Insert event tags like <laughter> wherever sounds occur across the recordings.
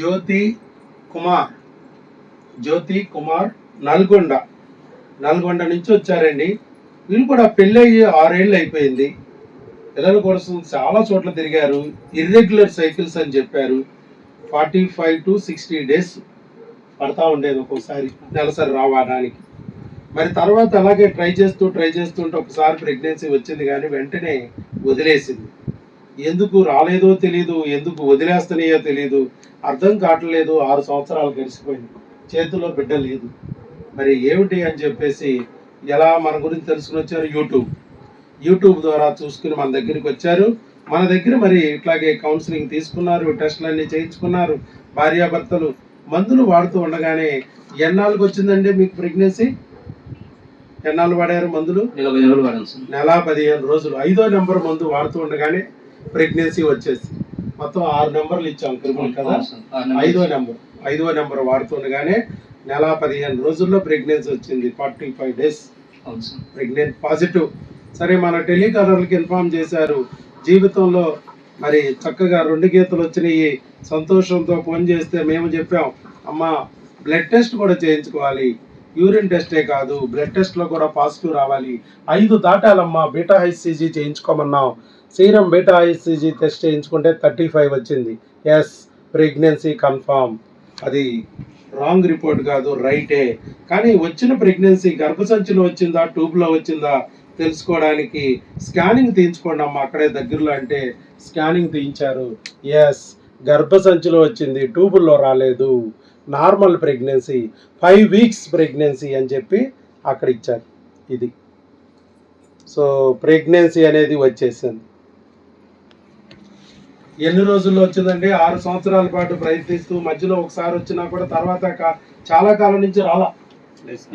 జ్యోతి కుమార్. జ్యోతి కుమార్ నల్గొండ. నల్గొండ నుంచి వచ్చారండి. వీళ్ళు కూడా పెళ్ళయ్యి ఆరేళ్ళు అయిపోయింది. పిల్లల కోసం చాలా చోట్ల తిరిగారు. ఇర్రెగ్యులర్ సైకిల్స్ అని చెప్పారు. Forty five to sixty days పడతా ఉండేది ఒక్కోసారి నెలసరి రావడానికి. మరి తర్వాత అలాగే ట్రై చేస్తూ ట్రై చేస్తుంటే ఒకసారి ప్రెగ్నెన్సీ వచ్చింది కానీ వెంటనే వదిలేసింది. ఎందుకు రాలేదో తెలియదు ఎందుకు వదిలేస్తున్నాయో తెలియదు అర్థం కావట్లేదు ఆరు సంవత్సరాలు గడిచిపోయింది. చేతిలో బిడ్డ లేదు. మరి ఏమిటి అని చెప్పేసి ఎలా మన గురించి తెలుసుకుని వచ్చారు యూట్యూబ్. యూట్యూబ్ ద్వారా చూసుకుని మన దగ్గరికి వచ్చారు. మన దగ్గర మరి ఇట్లాగే కౌన్సిలింగ్ తీసుకున్నారు టెస్టులు అన్ని చేయించుకున్నారు భార్యాభర్తలు మందులు వాడుతూ ఉండగానే ఎన్నాళ్ళకి వచ్చిందండి మీకు ప్రెగ్నెన్సీ ఎన్నాళ్ళు వాడారు మందులు? నెల పదిహేను రోజులు. ఐదో నెంబర్ మందు వాడుతూ ఉండగానే ప్రెగ్నెన్సీ వచ్చేసి మొత్తం ఆరు నెంబర్లు ఇచ్చాం క్రిమినల్ కదా? ఐదో నెంబర్ ఐదో నెంబర్ వాడుతుండగానే నెల పదిహేను రోజుల్లో ప్రెగ్నెన్సీ వచ్చింది forty five days. Pregnant positive. సరే మన టెలికాలర్లకి ఇన్ఫార్మ్ చేశారు. జీవితంలో మరి చక్కగా రెండు గీతలు వచ్చినాయి. సంతోషంతో ఫోన్ చేస్తే మేము చెప్పాం అమ్మ బ్లడ్ టెస్ట్ కూడా చేయించుకోవాలి. యూరిన్ టెస్టే కాదు బ్లడ్ టెస్ట్లో కూడా పాజిటివ్ రావాలి. ఐదు దాటాలమ్మా బీటా హైసీజీ చేయించుకోమన్నాం సీరం బీటా హైసీజీ టెస్ట్ చేయించుకుంటే థర్టీ ఫైవ్ వచ్చింది. Yes pregnancy confirm. అది రాంగ్ రిపోర్ట్ కాదు రైటే. కానీ వచ్చిన ప్రెగ్నెన్సీ గర్భసంచిలో వచ్చిందా ట్యూబ్లో వచ్చిందా తెలుసుకోవడానికి స్కానింగ్ తీయించుకోండి అమ్మ అక్కడే దగ్గరలో అంటే స్కానింగ్ తీయించారు. ఎస్ గర్భసంచిలో వచ్చింది ట్యూబుల్లో రాలేదు. Normal pregnancy five weeks pregnancy అని చెప్పి అక్కడ ఇచ్చారు. ఇది. సో ప్రెగ్నెన్సీ అనేది వచ్చేసింది. ఎన్ని రోజుల్లో వచ్చిందండి? ఆరు సంవత్సరాల పాటు ప్రయత్నిస్తూ మధ్యలో ఒకసారి వచ్చినా కూడా తర్వాత చాలా కాలం నుంచి రాలా.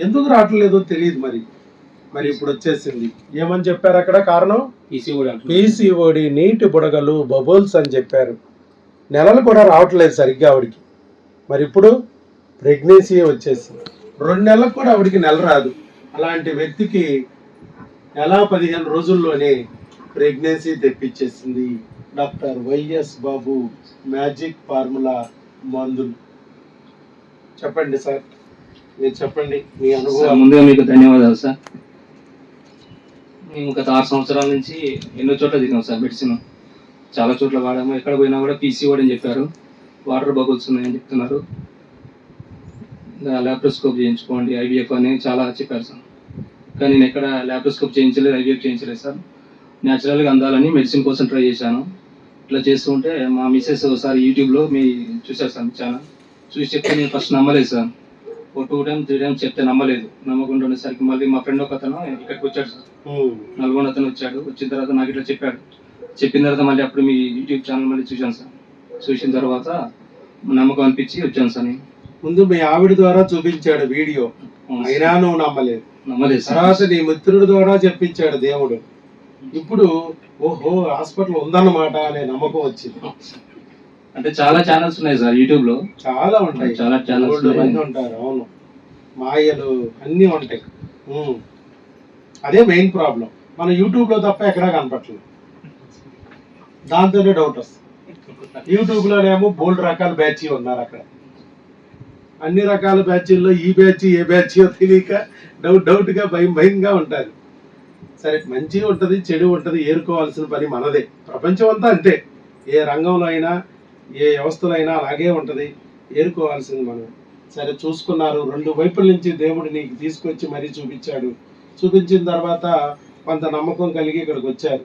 ఎందుకు రావట్లేదో తెలియదు మరి. మరి ఇప్పుడు వచ్చేసింది. ఏమని చెప్పారు అక్కడ కారణం. పీసీఓడి నీటి బుడగలు బబుల్స్ అని చెప్పారు. నెలలు కూడా రావట్లేదు సరిగ్గా ఆవిడికి. మరి ఇప్పుడు ప్రెగ్నెన్సీ వచ్చేసింది. రెండు నెలలకు కూడా ఆవిడికి నెల రాదు. అలాంటి వ్యక్తికి నెల పదిహేను రోజుల్లోనే pregnancy తెప్పించేసింది doctor YS Babu magic formula మందులు. చెప్పండి సార్. మీరు చెప్పండి. మీ అనుభవం. ముందుగా మీకు ధన్యవాదాలు సార్. మేము గత ఆరు సంవత్సరాల నుంచి ఎన్నో చోట్ల తిరిగాం సార్ మెడిసిన్. చాలా చోట్ల వాడాము. ఎక్కడ పోయినా కూడా పీసీ అని చెప్పారు. వాటర్ బబుల్స్ ఉన్నాయని చెప్తున్నారు. ల్యాప్రోస్కోప్ చేయించుకోండి. ఐవీఎఫ్ అని చాలా చెప్పారు సార్. కానీ నేను ఎక్కడ ల్యాప్రోస్కోప్ చేయించలేదు ఐవీఎఫ్ చేయించలేదు సార్. న్యాచురల్గా అందాలని మెడిసిన్ కోసం ట్రై చేశాను. ఇట్లా చేస్తూ ఉంటే మా మిస్సెస్ ఒకసారి యూట్యూబ్లో మీ చూశారు సార్ ఛానల్. చూసి చెప్తే నేను ఫస్ట్ నమ్మలేదు సార్. ఒక టూ టైమ్ త్రీ టైమ్స్ చెప్తే నమ్మలేదు. నమ్మకుండా ఉండేసరికి మళ్ళీ మా ఫ్రెండ్ ఒక అతను ఇక్కడికి వచ్చాడు సార్. నల్గొండ అతను వచ్చాడు. వచ్చిన తర్వాత నాకు ఇట్లా చెప్పాడు. చెప్పిన తర్వాత మళ్ళీ అప్పుడు మీ యూట్యూబ్ ఛానల్ మళ్ళీ చూశాను సార్. చూసిన తర్వాత నమ్మకం అనిపించి వచ్చాను సార్ నేను. ముందు మీ ఆవిడ ద్వారా చూపించాడు వీడియో. అయినా నువ్వు నమ్మలేదు. నమ్మలేదు తర్వాత నీ మిత్రుడి ద్వారా చెప్పించాడు దేవుడు. ఇప్పుడు ఓహో హాస్పిటల్ ఉందన్నమాట అనే నమ్మకం వచ్చింది. అంటే చాలా ఛానల్స్ ఉన్నాయి సార్ యూట్యూబ్లో చాలా ఉంటాయి. చాలా ఛానల్స్ ఉంటారు అవును. మాయలు అన్నీ ఉంటాయి. అదే మెయిన్ ప్రాబ్లం మన యూట్యూబ్లో తప్ప ఎక్కడా కనపట్లేదు దాంతోనే డౌట్ వస్తుంది. యూట్యూబ్ లోనేమో బోల్డ్ రకాల బ్యాచ్ ఉన్నారు అక్కడ. అన్ని రకాల బ్యాచ్ల్లో ఈ బ్యాచ్ ఏ బ్యాచ్ తెలియక డౌట్ డౌట్గా భయం భయంగా ఉంటారు. సరే మంచి ఉంటుంది చెడు ఉంటుంది ఏరుకోవాల్సిన పని మనదే. ప్రపంచం అంతా అంతే. ఏ రంగంలో అయినా ఏ వ్యవస్థలో అయినా అలాగే ఉంటది ఏరుకోవాల్సింది మనం. సరే చూసుకున్నారు. రెండు వైపుల నుంచి దేవుడు నీకు తీసుకొచ్చి మరీ చూపించాడు. చూపించిన తర్వాత కొంత నమ్మకం కలిగి ఇక్కడికి వచ్చారు.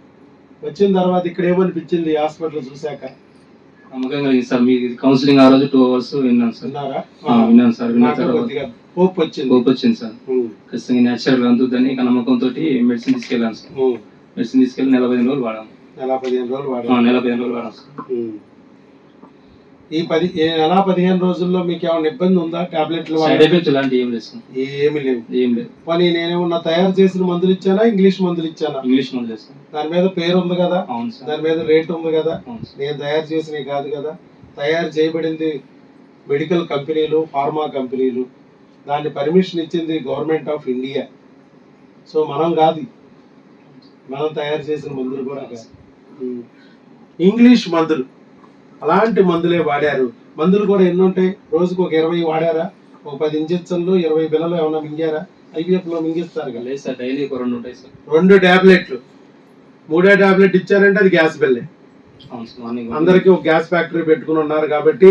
వచ్చిన తర్వాత ఇక్కడ ఏమనిపించింది హాస్పిటల్ చూశాక? నమ్మకం కలిగింది సార్ మీ కౌన్సిలింగ్ ఆ రోజు టూ అవర్స్ విన్నాను సార్. విన్నాను సార్ విన్న తర్వాత. హోప్ వచ్చింది. హోప్ వచ్చింది సార్. ఖచ్చితంగా న్యాచురల్ అందుద్దని నమ్మకంతో మెడిసిన్ తీసుకెళ్ళాను సార్. మెడిసిన్ తీసుకెళ్ళి నెల పదిహేను రోజులు వాడాము నెల పదిహేను రోజులు ఆ, వాడారు నెల పదిహేను రోజులు వాడాము సార్. ఈ పది నెల పదిహేను రోజుల్లో మీకు ఏమైనా ఇబ్బంది ఉందా? టాబ్లెట్లు ఏమి లేవు. ఏం లేదు. పోనీ నేనేమన్నా తయారు చేసిన మందులు ఇచ్చానా? ఇంగ్లీష్ మందులు ఇచ్చానా? ఇంగ్లీష్ మందు లేదు సార్ దాని మీద పేరు ఉంది కదా? దాని మీద రేట్ ఉంది కదా? నేను తయారు చేసినవి కాదు కదా? తయారు చేయబడింది మెడికల్ కంపెనీలు ఫార్మా కంపెనీలు. దాన్ని పర్మిషన్ ఇచ్చింది గవర్నమెంట్ ఆఫ్ ఇండియా. సో మనం కాదు. మనం తయారు చేసిన మందులు కూడా. ఇంగ్లీష్ మందులు. అలాంటి మందులే వాడారు. మందులు కూడా ఎన్ని ఉంటాయి రోజుకు ఒక ఇరవై వాడారా? ఒక పది ఇంజక్షన్లు ఇరవై బిల్లలు ఏమైనా మింగారా? ఐవీఎఫ్లో మింగిస్తారు కదా. లేదు సార్ డైలీ ఒక రెండు ఉంటాయి సార్. రెండు టాబ్లెట్లు. మూడో టాబ్లెట్ ఇచ్చారంటే అది గ్యాస్ బిల్లే. అందరికీ ఒక గ్యాస్ ఫ్యాక్టరీ పెట్టుకుని ఉన్నారు కాబట్టి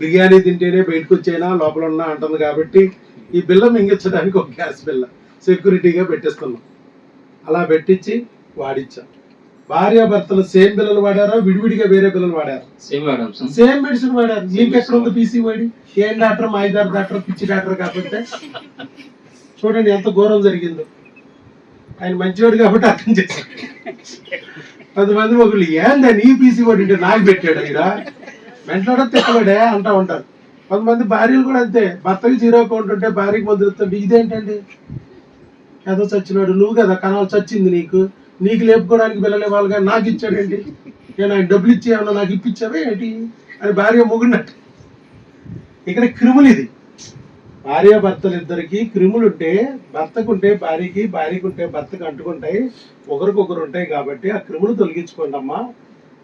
బిర్యానీ తింటేనే బయటకు వచ్చేనా లోపల ఉన్నా అంటుంది కాబట్టి ఈ బిల్ల మింగించడానికి ఒక గ్యాస్ బిల్ల. సెక్యూరిటీగా పెట్టిస్తున్నాం. అలా పెట్టించి వాడిచ్చాం. భార్యాభర్తలు సేమ్ బిల్లలు వాడారా? విడివిడిగా వేరే బిల్లలు వాడారు? సేమ్ సేమ్ మెడిసిన్ వాడారు. మీకు ఎక్కడ ఉంది పీసీ వాడి ఏం డాక్టర్? మాయిదార్ డాక్టర్ పిచ్చి డాక్టర్ కాకపోతే చూడండి ఎంత ఘోరం జరిగిందో. ఆయన మంచివాడు కాబట్టి అర్థం చేశాడు. కొంతమంది ఒకళ్ళు ఏందని ఈ పీసీ వాడు అంటే నాకు పెట్టాడు ఇక్కడ వెంటనే తిట్టబడే అంటా ఉంటారు. కొంతమంది భార్యలు కూడా అంతే. భర్తకి జీరో అకౌంట్ ఉంటే భార్యకి మందులు ఇస్తుంటే ఇదేంటండి? ఏదో చచ్చినాడు నువ్వు కదా కనాలు చచ్చింది నీకు. నీకు లేపుకోవడానికి పిల్లలే వాళ్ళు కానీ నాకు ఇచ్చాడేంటి నేను ఆయన డబ్బులు ఇచ్చి ఏమన్నా నాకు ఇప్పించావే ఏంటి? అని భార్య మొగుడినట్టు. ఇక్కడ క్రిములు ఇది. భార్య భర్తలు ఇద్దరికి క్రిములు ఉంటే భర్తకు ఉంటే భార్యకి భార్యకు ఉంటే భర్తకు అంటుకుంటాయి. ఒకరికొకరు ఉంటాయి కాబట్టి ఆ క్రిములు తొలగించుకోండి అమ్మా.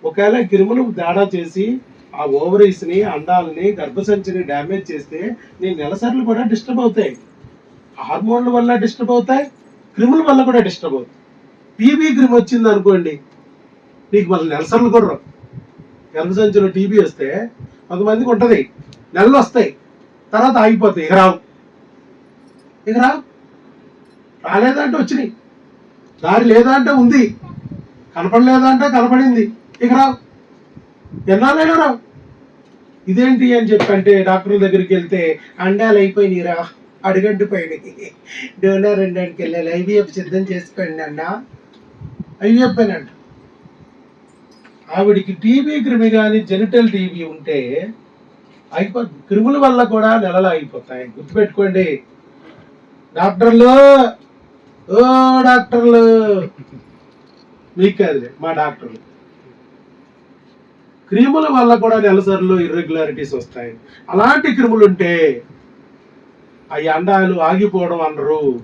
ఒకవేళ క్రిములు తేడా చేసి ఆ ఓవరీస్ని అండాలని గర్భసంచిని డ్యామేజ్ చేస్తే నీ నెలసర్లు కూడా డిస్టర్బ్ అవుతాయి. హార్మోన్ల వల్ల డిస్టర్బ్ అవుతాయి క్రిముల వల్ల కూడా డిస్టర్బ్ అవుతాయి. టీబీ క్రిమ్ వచ్చింది అనుకోండి నీకు మళ్ళీ నెలసర్లు కూడా రావు. గర్భసంచిలో టీబీ వస్తే కొంతమందికి ఉంటుంది నెలలు వస్తాయి తర్వాత ఆగిపోతాయి ఇక రావు. ఇక రావు. రాలేదంటే వచ్చినాయి. దారి లేదా అంటే ఉంది. కనపడలేదా అంటే కనపడింది. ఇక రావు. ఎన్నాళ్ళైనా రావు. ఇదేంటి అని చెప్పి అంటే డాక్టర్ దగ్గరికి వెళ్తే అండాలు అయిపోయినాయిరా అడుగంటి పోయినాయి డోనర్ రెండానికి వెళ్ళాలి ఐవీఎఫ్ సిద్ధం చేసుకోండి అన్న. అవి అంట ఆవిడికి టీబీ క్రిమి కానీ జెనిటల్ టీబీ ఉంటే అయిపో క్రిముల వల్ల కూడా నెలలు అయిపోతాయి గుర్తుపెట్టుకోండి. డాక్టర్లు ఓ డాక్టర్లు. మీకు కాదులే మా డాక్టర్లు. క్రిముల వల్ల కూడా నెలసరిలో ఇర్రెగ్యులారిటీస్ వస్తాయి. అలాంటి క్రిములు ఉంటే ఆ అండాలు ఆగిపోవడం అనరు.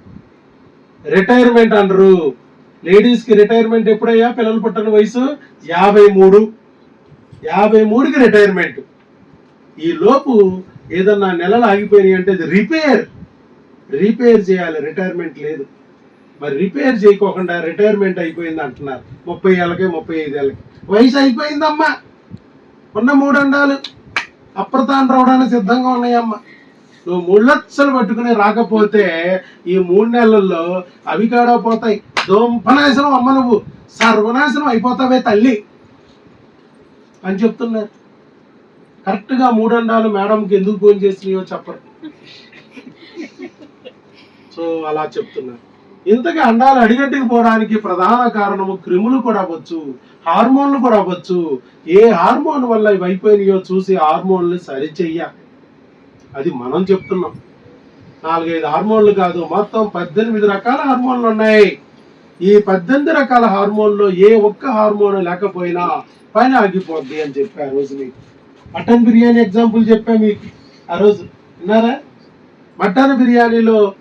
రిటైర్మెంట్ అనరు. లేడీస్కి రిటైర్మెంట్ ఎప్పుడయ్యా? పిల్లలు పుట్టిన వయసు? యాభై మూడు. యాభై మూడుకి రిటైర్మెంట్ ఈ లోపు ఏదన్నా నెలలు ఆగిపోయినాయి అంటే అది రిపేర్ రిపేర్ చేయాలి. రిటైర్మెంట్ లేదు. మరి రిపేర్ చేయకోకుండా రిటైర్మెంట్ అయిపోయింది అంటున్నారు. ముప్పై ఏళ్ళకి ముప్పై ఐదు ఏళ్ళకి. వయసు అయిపోయిందమ్మా. ఉన్న మూడు అండాలు అప్రతాన్ రావడానికి సిద్ధంగా ఉన్నాయమ్మా. నువ్వు మూడు లక్షలు పట్టుకుని రాకపోతే ఈ మూడు నెలల్లో అవి కాడా పోతాయి. దుంపనాశనం అమ్మ నువ్వు. సర్వనాశనం అయిపోతావే తల్లి. అని చెప్తున్నారు. కరెక్ట్గా మూడండాలు మేడంకి ఎందుకు ఫోన్ చేసినాయో చెప్పరు. సో అలా చెప్తున్నారు. ఇంతకీ అండాలు అడిగట్టుకు పోవడానికి ప్రధాన కారణము క్రిములు కూడా అవ్వచ్చు హార్మోన్లు కూడా అవ్వచ్చు. ఏ హార్మోన్ వల్ల ఇవి అయిపోయినాయో చూసి హార్మోన్లు సరిచెయ్య. అది మనం చెప్తున్నాం. నాలుగైదు హార్మోన్లు కాదు మొత్తం పద్దెనిమిది రకాల హార్మోన్లు ఉన్నాయి. ఈ పద్దెనిమిది రకాల హార్మోన్లో ఏ ఒక్క హార్మోన్ లేకపోయినా పైన ఆగిపోద్ది అని చెప్పి ఆ రోజు మీకు. మటన్ బిర్యానీ ఎగ్జాంపుల్ చెప్పా మీకు. ఆ రోజు విన్నారా? మటన్ బిర్యానీలో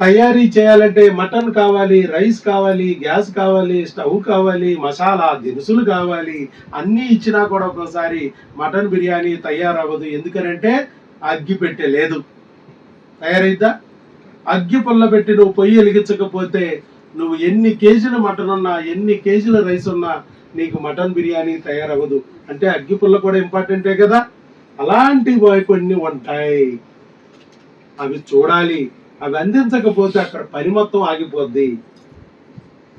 తయారీ చేయాలంటే మటన్ కావాలి రైస్ కావాలి గ్యాస్ కావాలి స్టవ్ కావాలి మసాలా దినుసులు కావాలి. అన్నీ ఇచ్చినా కూడా ఒక్కోసారి మటన్ బిర్యానీ తయారవ్వదు. ఎందుకనంటే అగ్గి పెట్టలేదు తయారైద్దా? అగ్గి పుల్ల పెట్టి నువ్వు పొయ్యి వెలిగించకపోతే నువ్వు ఎన్ని కేజీలు మటన్ ఉన్నా ఎన్ని కేజీల రైస్ ఉన్నా నీకు మటన్ బిర్యానీ తయారవ్వదు. అంటే అగ్గిపుల్ల కూడా ఇంపార్టెంటే కదా? అలాంటివి కొన్ని ఉంటాయి. అవి చూడాలి. అవి అందించకపోతే అక్కడ పని మొత్తం ఆగిపోద్ది.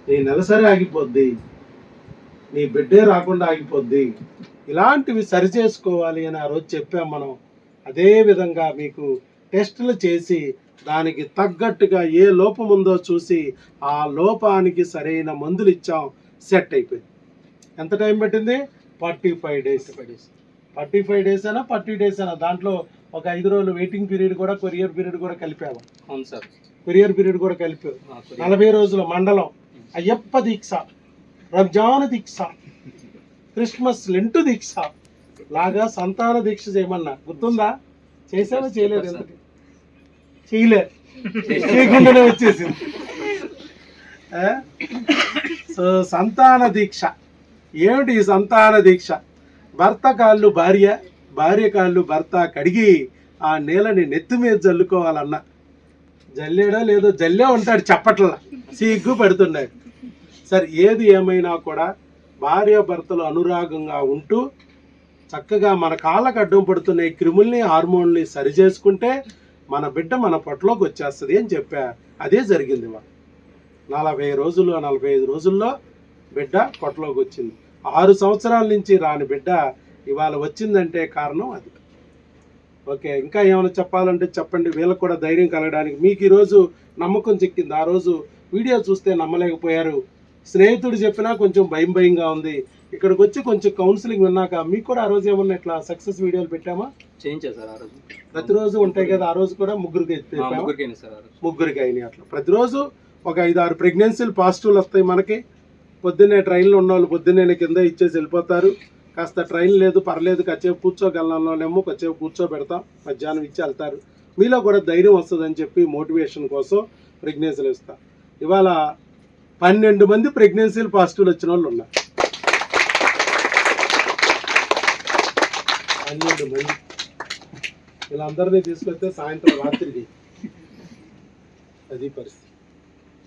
నీ నెలసరి ఆగిపోద్ది. నీ బిడ్డే రాకుండా ఆగిపోద్ది. ఇలాంటివి సరి చేసుకోవాలి అని ఆ రోజు చెప్పాం మనం. అదే విధంగా మీకు టెస్టులు చేసి దానికి తగ్గట్టుగా ఏ లోపం ఉందో చూసి ఆ లోపానికి సరైన మందులు ఇచ్చాం. సెట్ అయిపోయింది. ఎంత టైం పట్టింది? Forty five days. Forty five days. అయినా ఫార్టీ డేస్ అయినా దాంట్లో ఒక ఐదు రోజులు వెయిటింగ్ పీరియడ్ కూడా కొరియర్ పీరియడ్ కూడా కలిపాము. అవును సార్. కొరియర్ పీరియడ్ కూడా కలిపాము నలభై రోజుల మండలం. అయ్యప్ప దీక్ష రంజాన్ దీక్ష క్రిస్మస్ లెంటు దీక్ష. లాగా సంతాన దీక్ష చేయమన్నా. గుర్తుందా? చేసావా చేయలేదు ఎందుకు? చేయలే. <laughs> చేయకుండానే వచ్చేసింది? సో సంతాన దీక్ష. ఏమిటి ఈ సంతాన దీక్ష? భర్త కాళ్ళు భార్య భార్య కాళ్ళు భర్త కడిగి ఆ నీళ్ళని నెత్తి మీద జల్లుకోవాలన్న. జల్లేడో లేదో జల్లే ఉంటాడు చప్పట్ల. సిగ్గు పెడుతున్నాడు. సరే ఏది ఏమైనా కూడా భార్య భర్తలు అనురాగంగా ఉంటూ చక్కగా మన కాళ్ళకు అడ్డం పడుతున్న ఈ క్రిముల్ని హార్మోన్ని సరి చేసుకుంటే మన బిడ్డ మన పొట్లోకి వచ్చేస్తుంది అని చెప్పా. అదే జరిగింది మా నలభై రోజుల్లో నలభై ఐదు రోజుల్లో బిడ్డ పొట్టలోకి వచ్చింది. ఆరు సంవత్సరాల నుంచి రాని బిడ్డ ఇవాళ వచ్చిందంటే కారణం అది. ఓకే ఇంకా ఏమైనా చెప్పాలంటే చెప్పండి. వీళ్ళకి కూడా ధైర్యం కలగడానికి మీకు ఈరోజు నమ్మకం చిక్కింది. ఆ రోజు వీడియో చూస్తే నమ్మలేకపోయారు. స్నేహితుడు చెప్పినా కొంచెం భయం భయంగా ఉంది. ఇక్కడికి వచ్చి కొంచెం కౌన్సిలింగ్ విన్నాక మీకు కూడా ఆ రోజు ఏమన్నా ఇట్లా సక్సెస్ వీడియోలు పెట్టామా? చేయించారు సార్ ఆ రోజు. ప్రతిరోజు ఉంటాయి కదా ఆ రోజు కూడా ముగ్గురికి? ముగ్గురికైనా సార్ ఆ రోజు. ముగ్గురికి అయినాయి అట్లా. ప్రతిరోజు ఒక ఐదు ఆరు ప్రెగ్నెన్సీలు పాజిటివ్లు వస్తాయి మనకి. పొద్దున్నే ట్రైన్లో ఉన్న వాళ్ళు పొద్దున్నే కింద ఇచ్చేసి వెళ్ళిపోతారు. కాస్త ట్రైన్ లేదు పర్లేదు కాసేపు కూర్చోగలనేమో కాసేపు కూర్చోబెడతాం మధ్యాహ్నం ఇచ్చి వెళ్తారు. మీలో కూడా ధైర్యం వస్తుందని చెప్పి మోటివేషన్ కోసం ప్రెగ్నెన్సీలు ఇస్తాం. ఇవాళ పన్నెండు మంది ప్రెగ్నెన్సీలు పాజిటివ్లు వచ్చిన వాళ్ళు ఉన్నారు. పన్నెండు మంది వీళ్ళందరినీ తీసుకొస్తే సాయంత్రం రాత్రికి అది పరిస్థితి.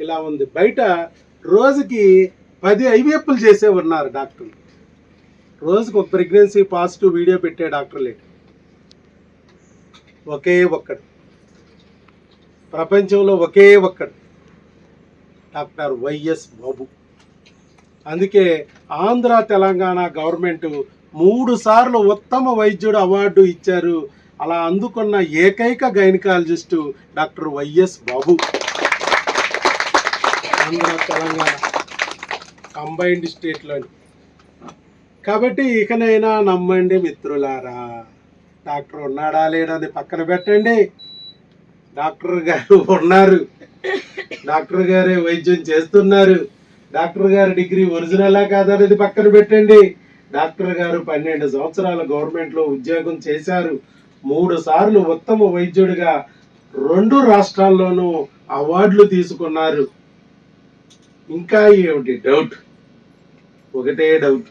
ఇలా ఉంది. బయట రోజుకి పది ఐవీఎఫ్లు చేసే ఉన్నారు డాక్టర్లు. రోజుకు ఒక ప్రెగ్నెన్సీ పాజిటివ్ వీడియో పెట్టే డాక్టర్లే ఒకే ఒక్కడు. ప్రపంచంలో ఒకే ఒక్కడు. Doctor YS Babu. అందుకే ఆంధ్ర తెలంగాణ గవర్నమెంట్ మూడు సార్లు ఉత్తమ వైద్యుడు అవార్డు ఇచ్చారు. అలా అందుకున్న ఏకైక gynaecologist doctor YS Babu. Andhra Telangana combined స్టేట్లోని. కాబట్టి ఇకనైనా నమ్మండి మిత్రులారా. డాక్టర్ ఉన్నాడా లేడని పక్కన పెట్టండి. డాక్టర్ గారు ఉన్నారు. డాక్టర్ గారే వైద్యం చేస్తున్నారు. డాక్టర్ గారి డిగ్రీ ఒరిజినలా కాదనేది పక్కన పెట్టండి. డాక్టర్ గారు పన్నెండు సంవత్సరాల గవర్నమెంట్లో ఉద్యోగం చేశారు. మూడు సార్లు ఉత్తమ వైద్యుడిగా రెండు రాష్ట్రాల్లోనూ అవార్డులు తీసుకున్నారు. ఇంకా ఏమిటి డౌట్ ఒకటే డౌట్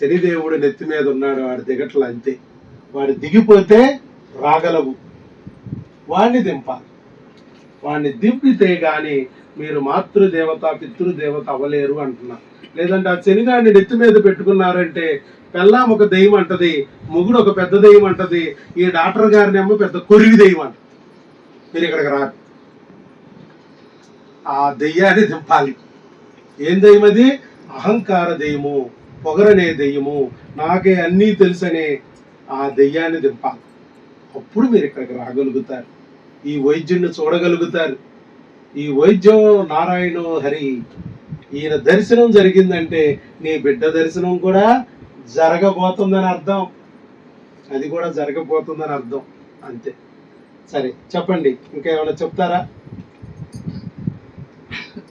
శనిదేవుడు నెత్తి మీద ఉన్నాడు వాడి దిగట్లు అంతే. వాడు దిగిపోతే రాగలవు. వాడిని దింపాలి. వాడిని దింపితే గాని మీరు మాతృదేవత పితృదేవత అవ్వలేరు అంటున్నారు లేదంటే ఆ శనిగాడిని నెత్తి మీద పెట్టుకున్నారంటే పెళ్ళాం ఒక దెయ్యం అంటది ముగుడు ఒక పెద్ద దెయ్యం అంటది ఈ డాక్టర్ గారిని ఏమో పెద్ద కొరివి దెయ్యం అంట. మీరు ఇక్కడికి రాదు ఆ దెయ్యాన్ని దింపాలి. ఏం దెయ్యం అది? అహంకార దెయ్యము పొగరనే దెయ్యము నాకే అన్నీ తెలుసనే ఆ దెయ్యాన్ని దింపాలి. అప్పుడు మీరు ఇక్కడికి రాగలుగుతారు. ఈ వైద్యుడిని చూడగలుగుతారు. ఈ వైద్యం నారాయణ హరి ఈయన దర్శనం జరిగిందంటే నీ బిడ్డ దర్శనం కూడా జరగబోతుందని అర్థం. అది కూడా జరగబోతుందని అర్థం. అంతే. సరే చెప్పండి. ఇంకా ఏమైనా చెప్తారా?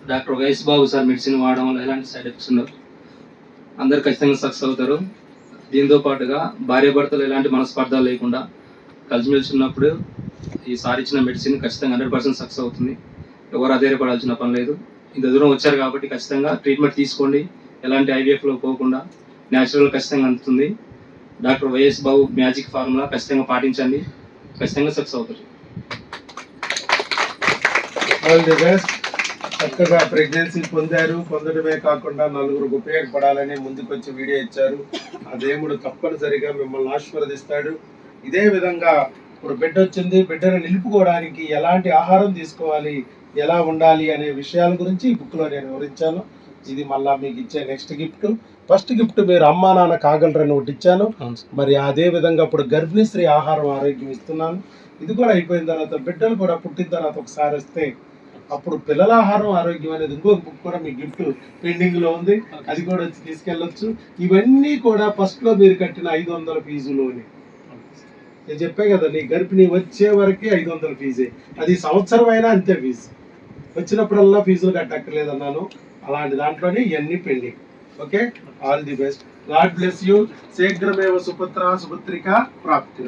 Doctor YS Babu sir medicine వాడడం వల్ల ఎలాంటి సైడ్ ఎఫెక్ట్స్ ఉండవు. అందరు ఖచ్చితంగా సక్సెస్ అవుతారు. దీంతో పాటుగా భార్య భర్తలు ఎలాంటి మనస్పర్ధాలు లేకుండా కలిసిమెలిసి ఉన్నప్పుడు ఈ సార్ ఇచ్చిన మెడిసిన్ ఖచ్చితంగా హండ్రెడ్ పర్సెంట్ సక్సెస్ అవుతుంది. ఎవరు అధైర్యపడాల్సిన పని లేదు. ఇంత దూరం వచ్చారు కాబట్టి ఖచ్చితంగా ట్రీట్మెంట్ తీసుకోండి. ఎలాంటి ఐవీఎఫ్లో పోకుండా న్యాచురల్ ఖచ్చితంగా అందుతుంది. Doctor YS Babu magic formula ఖచ్చితంగా పాటించండి. ఖచ్చితంగా సక్సెస్ అవుతారు ఆల్ ది బెస్ట్ చక్కగా ప్రెగ్నెన్సీ పొందారు. పొందడమే కాకుండా నలుగురికి ఉపయోగపడాలని ముందుకొచ్చి వీడియో ఇచ్చారు. ఆ దేవుడు తప్పనిసరిగా మిమ్మల్ని ఆశీర్వదిస్తాడు. ఇదే విధంగా ఇప్పుడు బిడ్డ వచ్చింది బిడ్డను నిలుపుకోవడానికి ఎలాంటి ఆహారం తీసుకోవాలి ఎలా ఉండాలి అనే విషయాల గురించి ఈ బుక్లో నేను వివరించాను. ఇది మళ్ళా మీకు ఇచ్చే నెక్స్ట్ గిఫ్ట్ ఫస్ట్ గిఫ్ట్ మీరు అమ్మా నాన్న కాగలరని ఒకటి ఇచ్చాను. మరి అదే విధంగా ఇప్పుడు గర్భిణీ స్త్రీ ఆహారం ఆరోగ్యం ఇస్తున్నాను. ఇది కూడా అయిపోయిన తర్వాత బిడ్డలు కూడా పుట్టిన తర్వాత ఒకసారి వస్తే అప్పుడు పిల్లల ఆహారం ఆరోగ్యం అనేది ఇంకొక బుక్ కూడా మీ గిఫ్ట్ పెండింగ్లో ఉంది. అది కూడా వచ్చి తీసుకెళ్ళొచ్చు. ఇవన్నీ కూడా ఫస్ట్లో మీరు కట్టిన ఐదు వందల ఫీజులోని నేను చెప్పే కదా నీ గర్భిణి వచ్చే వరకే ఐదు వందల ఫీజే. అది సంవత్సరం అయినా అంతే ఫీజు. వచ్చినప్పుడల్లా ఫీజులు కట్టక్కర్లేదు అన్నాను అలాంటి దాంట్లోనే ఇవన్నీ pending. Okay? All the best. God bless you. శీఘ్రమేవ సుపుత్ర సుపుత్రిక ప్రాప్తి